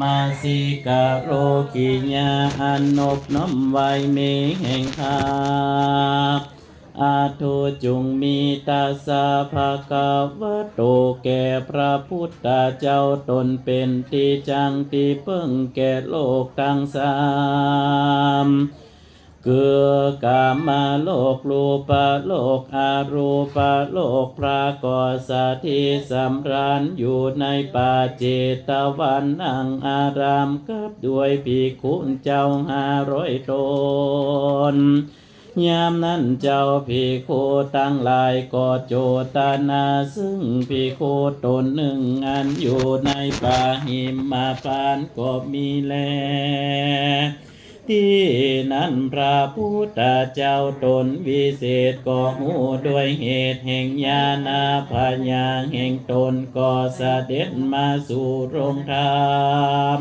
มาสิกะโรกิญาอันนบน้อมไว้เมแห่งคาอาทุจุงมีตาสาภาคาวะโตแก่พระพุทธเจ้าตนเป็นที่จังที่เพิ่งแก่โลกทั้งสาม เกือกามาโลกรูปะโลกอารูปะโลกพระกอสาธิสำราญอยู่ในป่าเจตวันนังอารามกับด้วยปีคุณเจ้าห้าร้อยตนยามนั้นเจ้าพีโคตั้งหลายก็โจตนาซึ่งพีโคตนหนึ่งอันอยู่ในป่าหิมมาปานก็มีแล ที่นั้นพระพุทธเจ้าตนวิเศษก็หูด้วยเหตุแห่งญาณาพญาแห่งตนก็เสด็จมาสู่โรงธรรม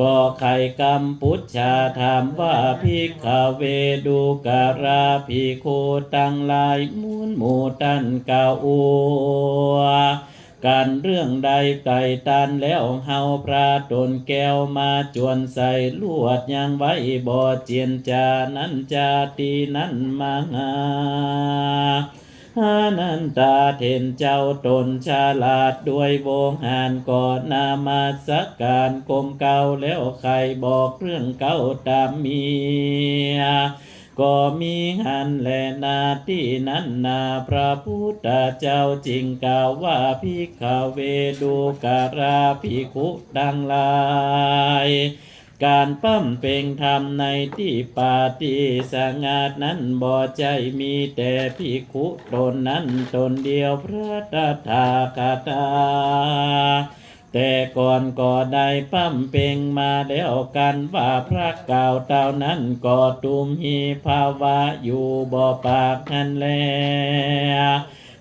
ก็ไข่กำพุชชาถามว่าพิกเวดูการาภิกขุตั้งลายมูลหมู่ตันกาอัว การเรื่องใดไก่ตันแล้วเฮาพระตนแก้วมาจวนใส่ลวดยังไว้บ่เจียนจานั้นจาตีนั้นมางาอานันตาเทนเจ้าตนฉลาดด้วยวงหานก่อนนามาสักการกลมเก่าแล้วใครบอกเรื่องเก่าตามเมีย ก็มีหันแลนาที่นั้นนาพระพุทธเจ้าจริงกล่าวว่าพิกเวดูการาภิกขุดังลาย การปั้มเป่งธรรมในที่ปาติสงัดนั้นบ่ใจมีแต่ภิกขุตนนั้นตนเดียวพระตถาคตา แต่ก่อนก็ได้ปั้มเป่งมาแล้วกันว่าพระเก่าเต่านั้นก็ตุมหีภาวะอยู่บ่ปากนั่นแล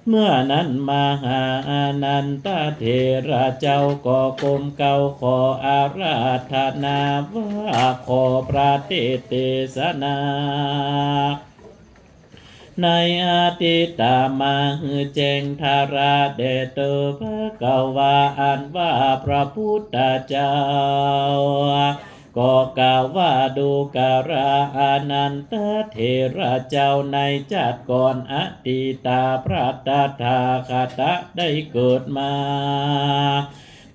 เมื่อนั้นมาหาอานันตเถระเจ้าก็กลมเก่าขออาราธนาว่าขอพระเตเตสนา ในอาทิตามาหือแจงทาราเดเตพระกาวาอันว่าพระพุทธเจ้าก็กล่าวว่าดูการาอานันตเถระเจ้าในจัดก่อนอติตาพระตถาคตะได้เกิดมา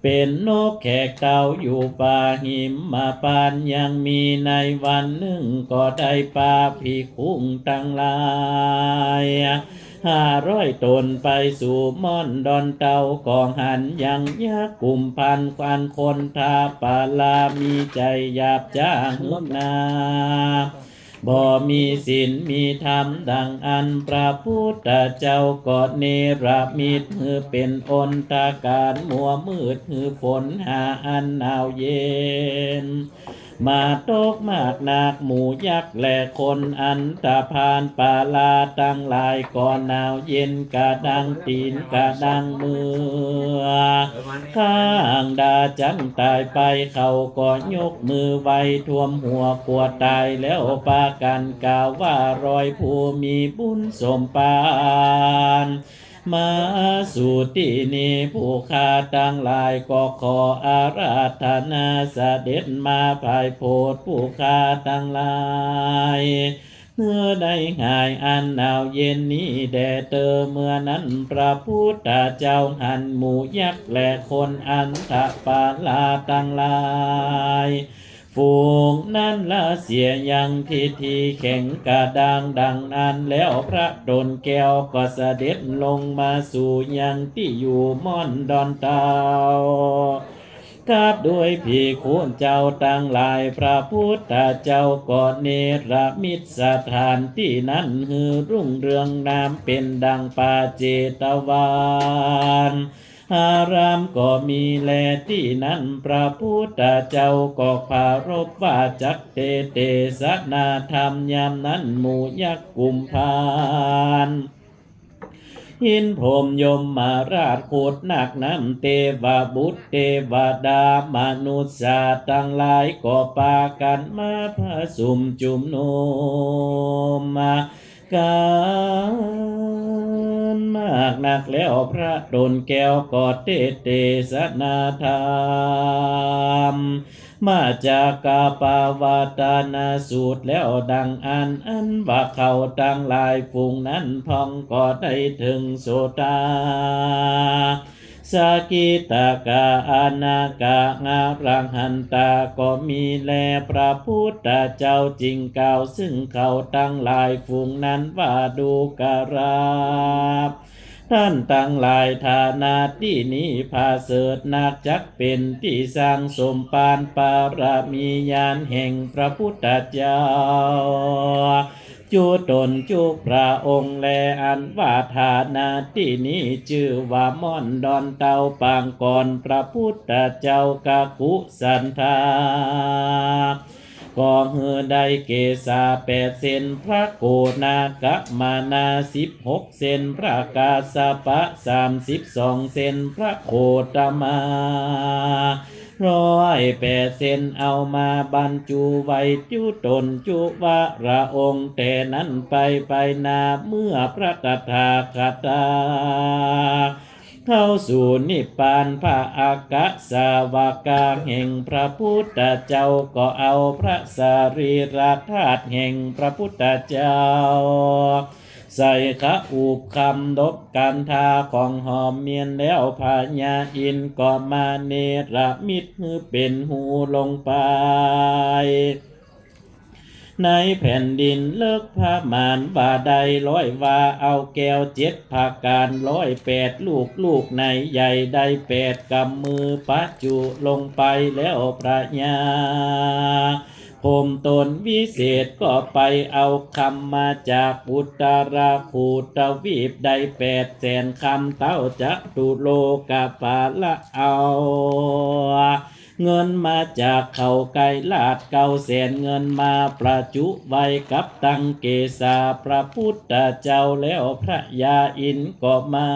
เป็นนกแขกเต่าอยู่ป่าหิมมาปานยังมีในวันหนึ่งก็ได้ปลาผีคุ้งตั้งลายห้าร้อยตนไปสู่ม่อนดอนเตากองหันยังยากกลุ่มพันควันคนทาปาลามีใจหยาบจ้างนา บ่มีศีลมีธรรมดังอันพระพุทธเจ้าก็เนรมิตหือเป็นอนตาการมัวมืดคือฝนหาอันหนาวเย็น มาตกมากหนักหมูยักษ์และคนอันตาพานปาลาตั้งหลายก่อนหนาวเย็นกะดังตีนกะดังมือ ข้างดาจังตายไปเขาก็ยกมือไว้ท่วมหัวปวดตายแล้วปากันกล่าวว่ารอยผู้มีบุญสมปาน มาสู่ที่นี้ผู้ขาตั้งหลายก็ขออาราธนาเสด็จมาภายโพดผู้ขาตั้งหลายเมื่อได้หายอันหนาวเย็นนี้แดดเตอเมื่อนั้นพระพุทธเจ้าหันหมูยักษ์และคนอันทะปาลาตั้งหลาย ฝูงนั้นละเสียยังทิทีแข็งกระดังดังนั้นแล้วพระดนแก้วก็เสด็จลงมาสู่ยังที่อยู่ม่อนดอนเตากับด้วยผีคุณเจ้าตั้งหลายพระพุทธเจ้าก็เนรมิตสถานที่นั้นฮือรุ่งเรืองนามเป็นดังปาเจตวานารามก็มีแลที่นั้นพระพุทธเจ้าก็พารบว่าจักเตเตสนาธรรมยามนั้นหมู่ยักษ์กุมพานหินพรมยมมาราชโคดนักน้ำเทวบุตรเทวดามนุษย์สาตั้งหลายก็ปากันมาพระสุมจุมนุมมา การมากนักแล้วพระโดนแก้วกอดเตเตสนาธรรมมาจากกาปาวาตานาสูตรแล้วดังอันอันว่าเขาตั้งลายฟุงนั้นพองก็ได้ถึงโสตา สกิตากาอนากางารังหันตาก็มีแลพระพุทธเจ้าจริงกล่าวซึ่งเขาตั้งหลายฝูงนั้นว่าดูกราบท่านตั้งหลายฐานาที่นี้พาเสดนักจักเป็นที่สร้างสมปานปารามียานแห่งพระพุทธเจ้า จูตนจูพระองค์แลอันว่าฐานาที่นี้ชื่อว่าม่อนดอนเตาปางก่อนพระพุทธเจ้ากากุสันธาก็เฮือได้เกษาแปดเซนพระโกนากะมานาสิบหกเซนพระกาสปะสามสิบสองเซนพระโคตมา ร้อยแปดเซนเอามาบรรจุไว้จุตนจุวะระองค์แต่นั้นไปไปนาเมื่อพระตถาคตาเข้าสู่นิพพานพระอากาสาวกาแห่งพระพุทธเจ้าก็เอาพระสรีระธาตุแห่งพระพุทธเจ้า ใส่ขะอูบคำดบกันทาของหอมเมียนแล้วพญาอินก็มาเนรมิตมือเป็นหูลงไป ในแผ่นดินเลิกพระมานบาใดร้อยว่าเอาแก้วเจ็ดภาการร้อยแปดลูกลูกในใหญ่ได้แปดกำมือปัจจุลงไปแล้วพระญา ผมตนวิเศษก็ไปเอาคำมาจากปุตราคูตวีปได้แปดแสนคำเต้าจะตุโลกาปาละเอาเงินมาจากเขาไกลลาดเก้าแสนเงินมาประจุไว้กับตังเกษาพระพุทธเจ้าแล้วพระยาอินก็มา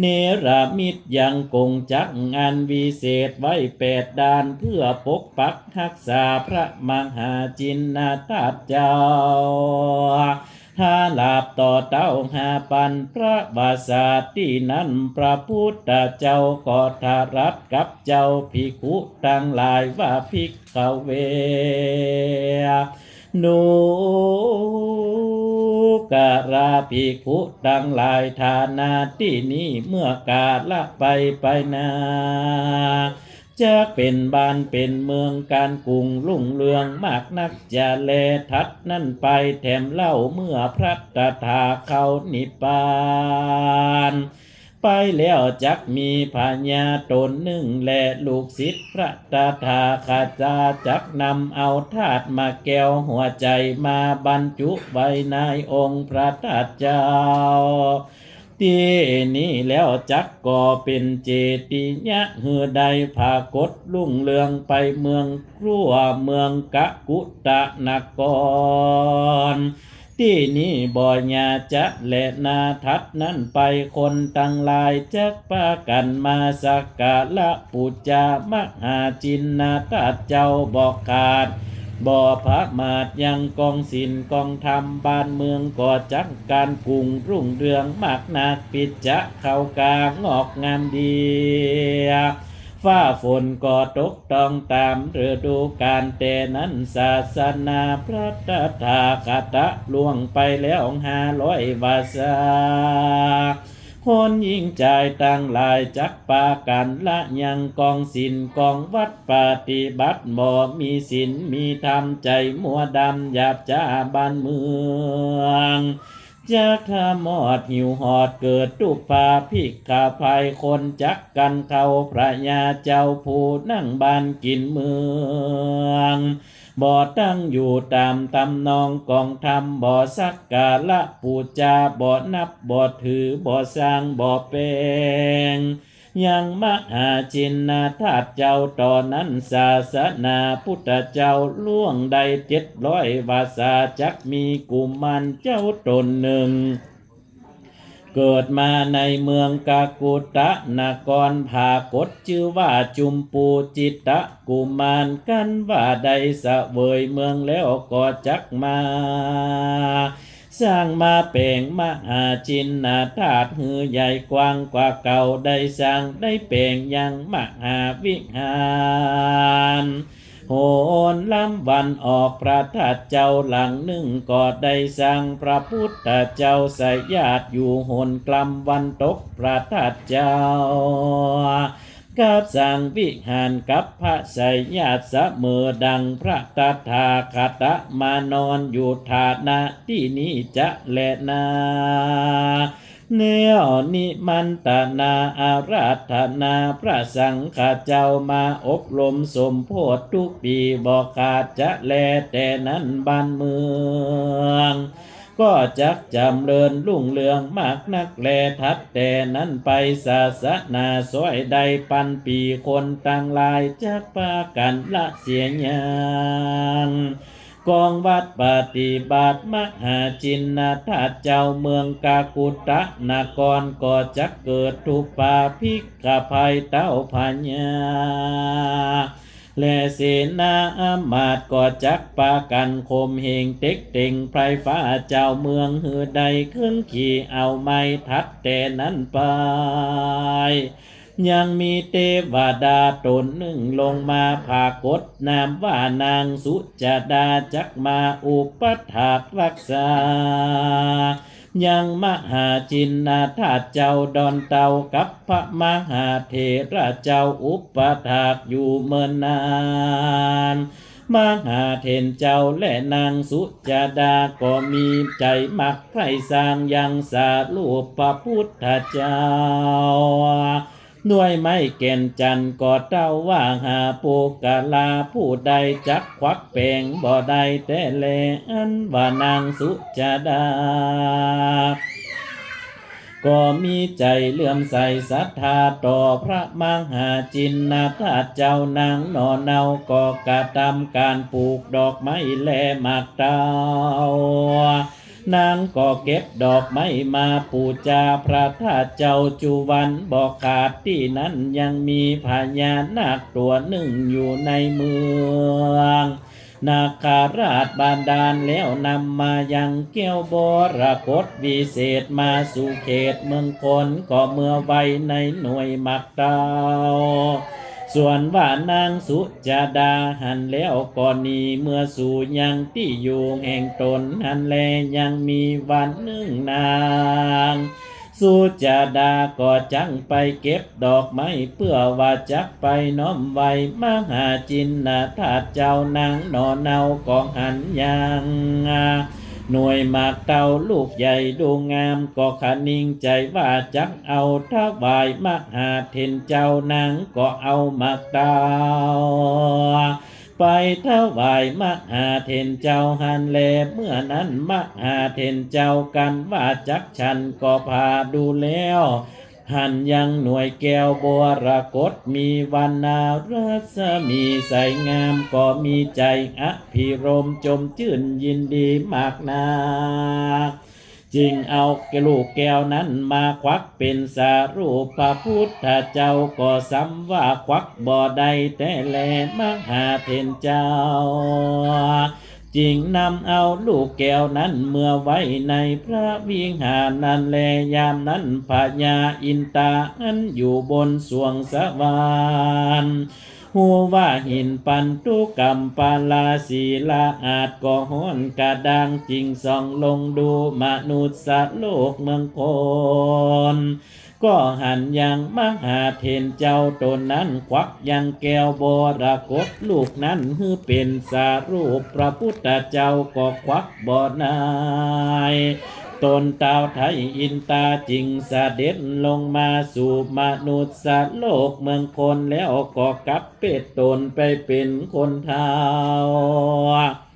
เนรมิตยังคงจักงานวิเศษไว้แปดด้านเพื่อปกปักรักษาพระมหาจินนาตาเจ้าถ้าลาบต่อเต้าหาปันพระบาสาที่นั้นพระพุทธเจ้าก็ทารัตกับเจ้าภิกขุตั้งหลายว่าภิกเวนู กะราภิกขุตั้งหลายฐานาที่นี้เมื่อกาละไปไปนาจะเป็นบ้านเป็นเมืองการกรุงลุ่งเรืองมากนักจะเลทัดนั่นไปแถมเล่าเมื่อพระตถาเขานิพพาน ไปแล้วจักมีพญาตนหนึ่งและลูกศิษย์พระตาถาคาจาจักนำเอาธาตุมาแก้วหัวใจมาบรรจุไว้ในองค์พระธาตุเจ้าที่นี้แล้วจักก่อเป็นเจติยะเฮือใดพากดลุ่งเรืองไปเมืองครัวเมืองกะกุตะนกร ที่นี้บ่อญาจะและนาทัดนั้นไปคนตั้งหลายจักปากันมาสักการะปูจามหาจินนาตาเจ้าบอกขาดบ่อพระมาดยังกองศิลกองธรรมบ้านเมืองก่อจักการกรุงรุ่งเรืองมากนักปิดจะเข้ากางอกงามดี ฟ้าฝนก็ตกต้องตามฤดูกาลแต่นั้นศาสนาพระตถาคตะล่วงไปแล้วห้าร้อยวาษาคนยิ่งใจตั้งหลายจักปากันละยังกองศิลกองวัดปฏิบัติบ่มีศิลมีธรรมใจมัวดำหยาบจ้าบ้านเมือง จะข้ามอดหิวหอดเกิดตุปาพิกขาภัยคนจักกันเขาพระยาเจ้าผู้นั่งบ้านกินเมืองบ่ตั้งอยู่ตามตำนองกองธรรมบ่สักกาละปูจาบ่นับบ่ถือบ่สร้างบ่แปลง ยังมหาจินนาทาตเจ้าตอนนั้นศาสนาพุทธเจ้าล่วงได้เจ็ดร้อยวาสาจักมีกุมันเจ้าตนหนึ่ง เกิดมาในเมืองกากุตะนครผากฏชื่อว่าจุมปูจิตะกุมารกันว่าได้สะเวยเมืองแล้วก็จักมา สร้างมาเป่งมหาจินนาธาตุหือใหญ่กว้างกว่าเก่าได้สร้างได้เป่งยังมหาวิหารโหนล้ำวันออกพระธาตุเจ้าหลังหนึ่งก็ได้สร้างพระพุทธเจ้าใส่ญาติอยู่โหนกลำวันตกพระธาตุเจ้า กับสังวิหารกับพระสยญาติเสมอดังพระตถาคตมานอนอยู่ฐานะที่นี้จะแลนาเนวนิมันตนาอาราธนาพระสังฆเจ้ามาอบรมสมโพธิทุกปีบอกขาดจะแลแต่นั้นบ้านเมือง ก็จักจำเริญรุ่งเรืองมากนักแลทัดแต่นั้นไปศาสนาสวยใดปันปีคนต่างหลายจักปากันละเสียงยางกองวัดปฏิบัติมหาจินนาธาเจ้าเมืองกากุตะนครก็จักเกิดทุปปาพิกภัยเต้าพญา และเสนาอามาตย์ก็จักปากันคมเหงเต็กเต็งไพรฟ้าเจ้าเมืองหือใดขึ้นขี่เอาไม้ทัดแต่นั้นไปยังมีเทวดาตนหนึ่งลงมาผากดนามว่านางสุจดาจักมาอุปถากรักษา ยังมหาจินนาธาเจ้าดอนเตากับพระมหาเถระเจ้าอุปถากอยู่เมินนานมหาเทนเจ้าและนางสุจดาก็มีใจมักใครสร้างยังสาลูปพระพุทธเจ้า ด้วยไม้แก่นจันก็เต้าว่าหาปูกาลาผู้ใดจักควักเป่งบ่ได้แต่แลอันว่านางสุจดาก็มีใจเลื่อมใสศรัทธาต่อพระมหาจินนาธาเจ้านางนอนเนาก็กระทำการปลูกดอกไม้แลหมากเต้า นางก็เก็บดอกไม้มาปูจาพระธาตุเจ้าจุวันบอกขาดที่นั้นยังมีพญานาคตัวหนึ่งอยู่ในเมืองนาคาราชบานดาลแล้วนำมายังเกี้ยวบรกฏวิเศษมาสู่เขตเมืองคนก็เมื่อไวในหน่วยมักเตา ส่วนว่านางสุจาดาหันแล้วก่อนนี้เมื่อสู่ยังที่อยู่แห่งตนหันแลยังมีวันหนึ่งนางสุจาดาก็จังไปเก็บดอกไม้เพื่อว่าจักไปน้อมไว้มหาจินนาธาตุเจ้านางนอนเนากองหันยัง หน่วยหมากเตาลูกใหญ่ดูงามก็ขนิ่งใจว่าจักเอาถวายมหาเทนเจ้านางก็เอาหมากเตาไปทวายมหาเทนเจ้าหันเลเมื่อนั้นมหาเทนเจ้ากันว่าจักฉันก็พาดูแล้ว หันยังหน่วยแก้วบัวรกฏมีวันนารัศมีใสงามก็มีใจอภิรมจมชื่นยินดีมากนาจึงเอาแกลูกแก้วนั้นมาควักเป็นสารูปพระพุทธเจ้าก็ซ้ำว่าควักบ่ได้แต่แลมหาเทนเจ้า จิงนำเอาลูกแก้วนั้นเมื่อไว้ในพระวิหารนั้นแลยามนั้นพญาอินตาอันอยู่บนสวงสวรรค์หูว่าหินปันตุกรรมปาลาศีลาอาจก่อหอนกระดังจิงส่องลงดูมนุษย์สัตว์โลกเมืองคน ก็หันยังมหาเทนเจ้าตนนั้นควักยังแก้วบรกฏลูกนั้นฮือเป็นสารูปพระพุทธเจ้าก็ควักบ่อนายตนต้าไทยอินตาจิงสเสด็จลงมาสู่มนุษย์สัตว์โลกเมืองคนแล้วก็กลับเป็ดตนไปเป็นคนเท่า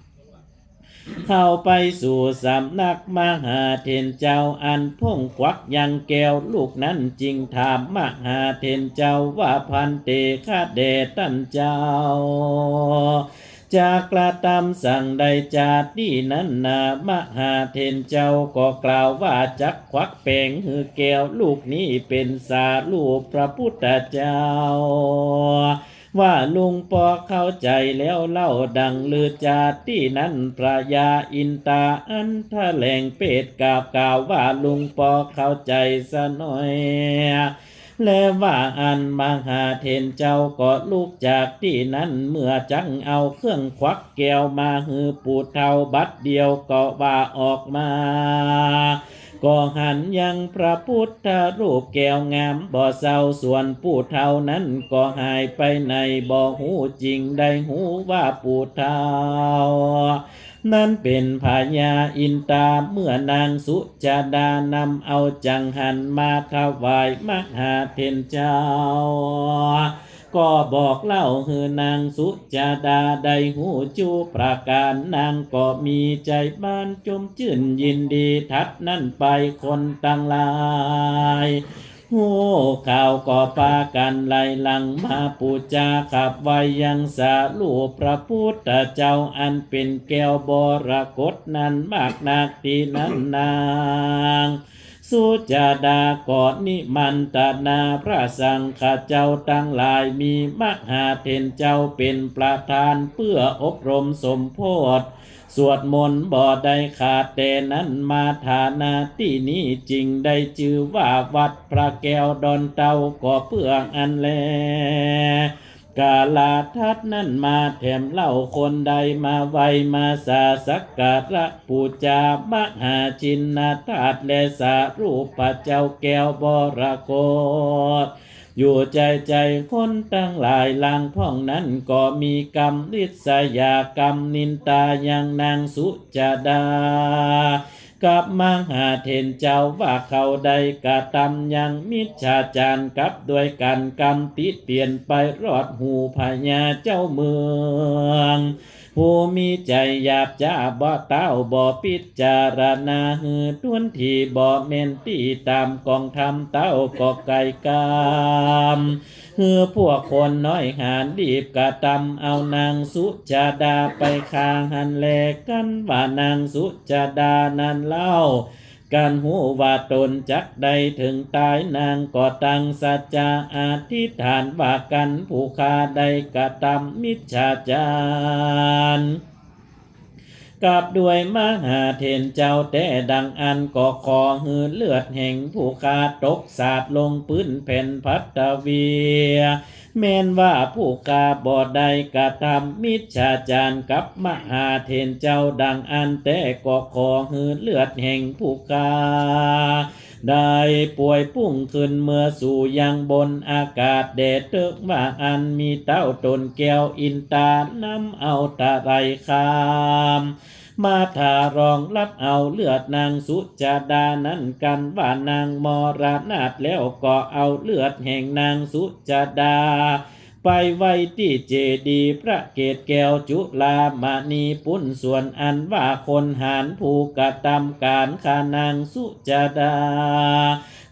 เข้าไปสู่สำนักมหาเทนเจ้าอันพงควักยังแก้วลูกนั้นจริงถามมหาเทนเจ้าว่าพันเตคาเดตันเจ้าจากกระทำสั่งใดจากที่นั้นนามหาเทนเจ้าก็กล่าวว่าจักควักเป่งหือแก้วลูกนี้เป็นสาลูกพระพุทธเจ้า ว่าลุงปอเข้าใจแล้วเล่าดังลือจาที่นั้นพระยาอินตาอันทะแหลงเป็ดกล่าวกล่าวว่าลุงปอเข้าใจสะหน่อยและว่าอันมหาเทนเจ้าก็ลุกจากที่นั้นเมื่อจังเอาเครื่องควักแก้วมาหือปูดเทาบัดเดียวก็ว่าออกมา ก็หันยังพระพุทธรูปแก้วงามบ่เศร้าส่วนปูดเท่านั้นก็หายไปในบ่หูจริงได้หูว่าปูดเท่านั่นเป็นพญาอินตาเมื่อนางสุจาดานำเอาจังหันมาถวายมหาเทนเจ้า ก็บอกเล่าคือนางสุจาดาได้หูจูประการนางก็มีใจบ้านจมชื่นยินดีทัดนั่นไปคนตั้งหลายหูข่าวก็ปากันไล่หลังมาปูจาขับไว้ยังสาลูพระพุทธเจ้าอันเป็นแก้วบรกฏนั้นมากนักที่นั้นนาง สุจาดากอดนิมันตนาพระสังฆเจ้าตั้งหลายมีมหาเทนเจ้าเป็นประธานเพื่ออบรมสมโพธิสวดมนต์บ่ได้ขาดแต่นั้นมาฐานาที่นี้จริงได้ชื่อว่าวัดพระแก้วดอนเตาก็เพื่ออันแล กาลาทัดนั่นมาแถมเล่าคนใดมาไวมาสาสักการะปูจามหาจินนาธาตุและสารูปเจ้าแก้วบรโกฏอยู่ใจใจคนตั้งหลายลางพ่องนั้นก็มีกรรมลิษยากรรมนินตายังนางสุจดา กับมหาเทนเจ้าว่าเขาได้กระทำยังมิจฉาจารกับด้วยกันกรรมติเปลี่ยนไปรอดหูพญาเจ้าเมืองผู้มีใจหยาบจ้าบ่เต้าบ่พิจารณาหือต้วนที่บ่เมนตีตามกองทำเต้าก็ไก่กาม เฮือพวกคนน้อยหานดีบกระตำเอานางสุจาดาไปคางหันแลกันว่านางสุจาดานั้นเล่าการหูว่าตนจักใดถึงตายนางก็ตั้งสัจจะอธิษฐานว่ากันผู้คาใดกระทำมิจฉาจาร กับด้วยมหาเทนเจ้าแต่ดังอันก่อคอหือเลือดแห่งผู้ขาตกสาดลงพื้นแผ่นพัตตะเวียแม้นว่าผู้กาบอดใดกระทำมิจฉาจารกับมหาเทนเจ้าดังอันแต่ก่อคอหือเลือดแห่งผู้กา ได้ป่วยพุ่งขึ้นเมื่อสู่ยังบนอากาศแดดตึกว่าอันมีเต้าตนแก้วอินตานำเอาตะไรคามมาทารองรับเอาเลือดนางสุจาดานั้นกันว่านางมรณาแล้วก็เอาเลือดแห่งนางสุจาดา ไปไว้ที่เจดีพระเกตแก้วจุลามณีปุ้นส่วนอันว่าคนหานผูกกระทำการขานางสุจดา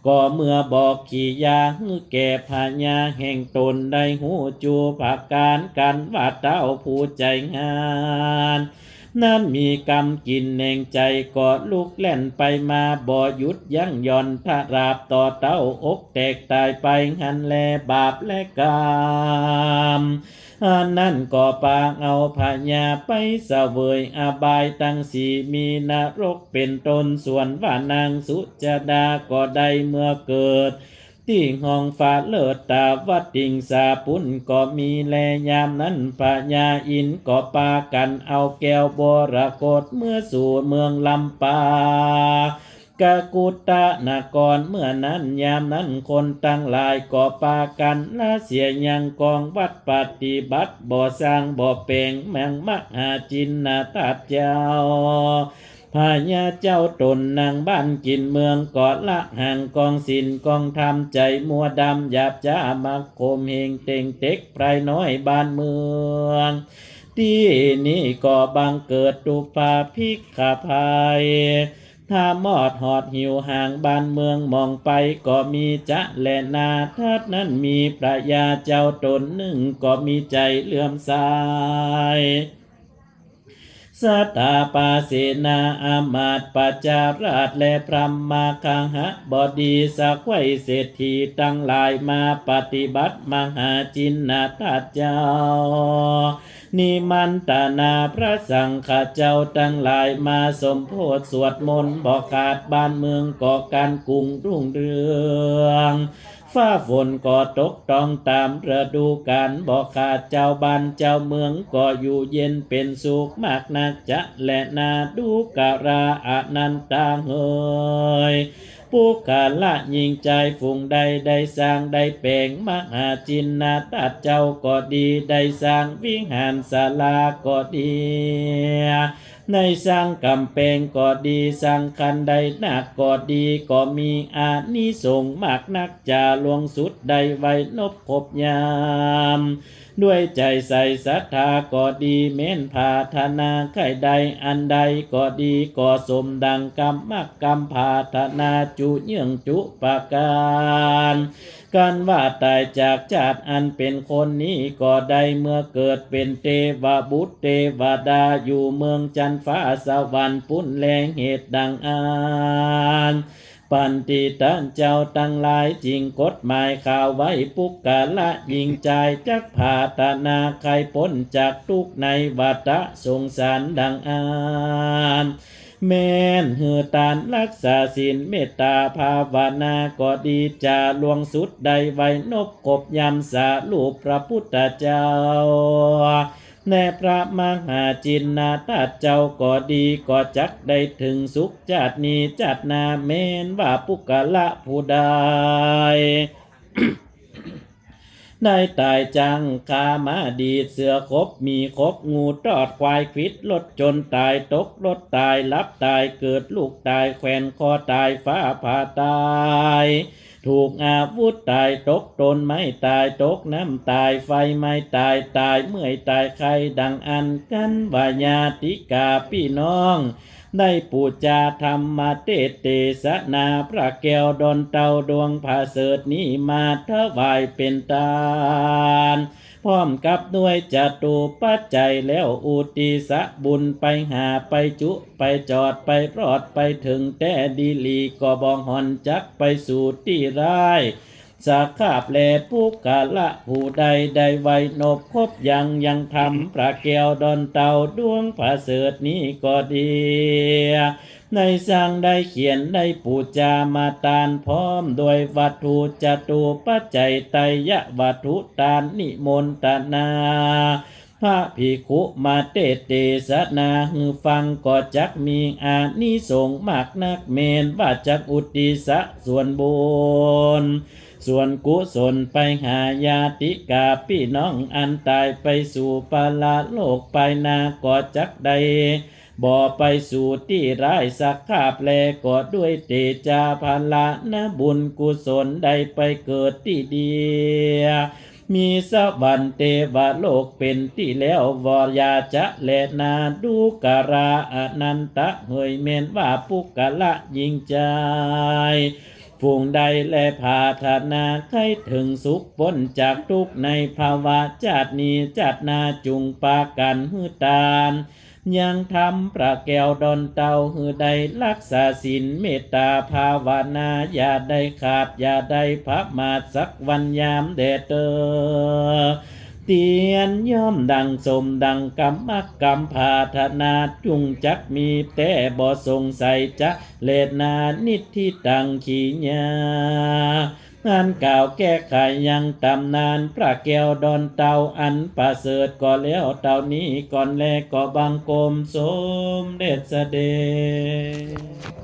ก็เมื่อบอกขี่ยาฮือแก่พญาแห่งตนได้หูจูผักการกันว่าเต้าผู้ใจงาน นั้นมีกรรมกินเน่งใจก็ลุกแล่นไปมาบ่หยุดยั้งย่อนถ้าราบต่อเต้าอกแตกตายไปหันแลบาปและกรรมอันนั่นก็ปางเอาพญาไปเสวยอบายตั้งสีมีนรกเป็นตนส่วนว่านางสุจดาก็ได้เมื่อเกิด ที่ห้องฟ้าเลิศตาวัดติงสาปุนก็มีแลยามนั้นพญาอินก็ปากันเอาแก้วบรกฏเมื่อสู่เมืองลำปากะกุตะนากรเมื่อนั้นยามนั้นคนตั้งหลายก็ปากันละเสียยังกองวัดปฏิบัติบ่อสร้างบ่อเปลงแมงมหาจินนาตัดเจ้า พญาเจ้าตนนางบ้านกินเมืองเกาะละห่างกองสินกองทำใจมัวดำหยาบจ้ามาโคมเฮงเต็งเต็กไพรน้อยบ้านเมืองที่นี่ก็บังเกิดตุปาพิกขาภัยถ้ามอดหอดหิวห่างบ้านเมืองมองไปก็มีจะและนาทัดนั้นมีพระยาเจ้าตนหนึ่งก็มีใจเลื่อมใส สัตตาปาเสนาอามาตปัจจาราชและพรหมาคังหะบดีสักไวเศรษฐีตั้งหลายมาปฏิบัติมหาจินนาตัเจ้า นิมันตนาพระสังฆเจ้าตั้งหลายมาสมโพธสวดมนต์บอกขาดบ้านเมืองก่อการกรุงรุ่งเรือง ฟ้าฝนก็ตกต้องตามฤดูกาลบอกขาดเจ้าบ้านเจ้าเมืองก็อยู่เย็นเป็นสุขมากนักจะและนาดูการาอนันตาเฮย ผู้กาละยิงใจฝุ่งใดได้สร้างได้แปลงมหาจินนาตัดเจ้าก็ดีได้สร้างวิหารศาลาก็ดีในสร้างกำแพงก็ดีสร้างคันใดหนักก็ดีก็มีอานิสงส์มากนักจะลวงสุดใดไว้นบคบยามด้วยใจใส่ศรัทธาก็ดีเม้นพาธนาใครใดอันใดก็ดีก็สมดังกรรมมักกรรมพาธนาจุเยื่องจุปาการการว่าตายจากจาติอันเป็นคนนี้ก็ได้เมื่อเกิดเป็นเทวบุตรเทวดาอยู่เมืองจันฟ้าสวรรค์ปุ้นแรงเหตุดังอาน ปันติตันเจ้าตั้งหลายจริงกฎหมายข่าวไว้ปุกกะละยิงใจจักผาตนาใครพ้นจากทุกในวัฏสงสารดังอานแม่นเหือตานรักษาศีลเมตตาภาวนาก็ดีจาลวงสุดใดไว้นบกบยำสาลูกพระพุทธเจ้า แน่พระมหาจินนาตัดเจ้าก็ดีก็จักได้ถึงสุขจัดนี้จัดนาเมนว่าปุกะละผู้ใดได้ตายจังคามาดีดเสือคบมีคบงูตอดควายควิดรถจนตายตกรถตายรับตายเกิดลูกตายแขวนคอตายฟ้าผ่าตาย ถูกอาวุธตายตกตนไม่ตายตกน้ำตายไฟไม่ตายตายเมื่อยตายใครดังอันกันวายาติกาพี่น้อง ได้ปูจาธรรมเตเตสนาพระแก้วดอนเตาดวงผาเสดนี้มาถวายเป็นตาน พร้อมกับด้วยจตุปัจจัยแล้วอุติสะบุญไปหาไปจุไปจอดไปรอดไปถึงแต่ดีลีก็บองหอนจักไปสู่ที่ร้ายสักขาบแลผู้กาละผู้ใดได้ไวนบคบยังยังทำพระแก้วดอนเตาดวงผาเสดนี้ก็ดี ในสร้างได้เขียนได้ปูจามาตานพร้อมโดยวัตถุจตุปัจจัยไตรยวัตถุตานนิมนตนาพระภิกขุมาเตเตสนาหือฟังก็จักมีอานิสงส์มากนักเมนว่าจักอุติสะส่วนบุญส่วนกุศลไปหาญาติกาพี่น้องอันตายไปสู่ปาลาโลกไปนาก็จักใด บ่ไปสู่ที่ร้ายสักขาบแลก็ด้วยเตจาภาละนะบุญกุศลได้ไปเกิดที่เดียมีสวรรค์เทวโลกเป็นที่แล้ววอยาจะแลนาดูการาอนันตะเฮยเมนว่าปุกะละยิงใจฝูงใดและพาธนาให้ถึงสุขพ้นจากทุกในภาวะจาตินี้จัดนาจุงปากันหือตาน ยังทำประแก้วดอนเตาหือใดรักษาศีลเมตตาภาวนาอย่าได้ขาดอย่าได้พับมาสักวันยามแดดเตอเตียนย่อมดังสมดังกรรมกรรมพาธนาจุงจักมีแต่บ่สงสัยจะเลดนานิทิตังขีญา งานกล่าวแก้ไขยังตำนาน พระแก้วดอนเตาอันประเสริฐก็แล้วเตานี้ก่อนแลก็บังกลมสมเด็จเสด็จ